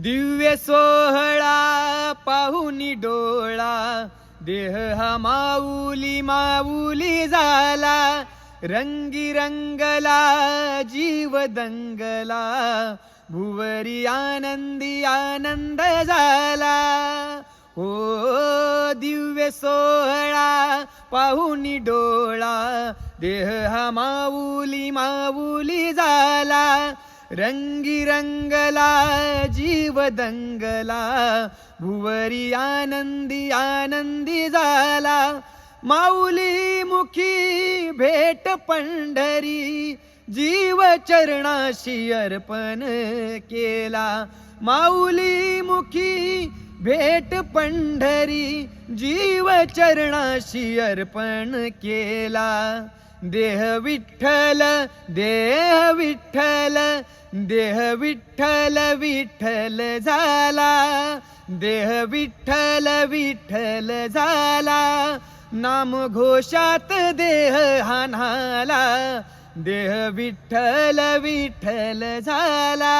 दिव्य सोहळा पाहुनी डोळा देह हा माऊली माऊली झाला रंगी रंगला जीव दंगला भुवरी आनंदी आनंद झाला. हो दिव्य सोहळा पाहुनी डोळा देह हा माऊली माऊली झाला. रंगी रंगला जीव दंगला भुवरी आनंदी आनंदी झाला माऊली मुखी भेट पंढरी जीव चरणाशी अर्पण केला. माऊली मुखी भेट पंढरी जीव चरणाशी अर्पण केला. देह विठ्ठल देह विठ्ठल देह विठ्ठल विठ्ठल झाला. देह विठ्ठल विठ्ठल झाला. नाम घोषात देह हानाला देह विठ्ठल विठ्ठल झाला.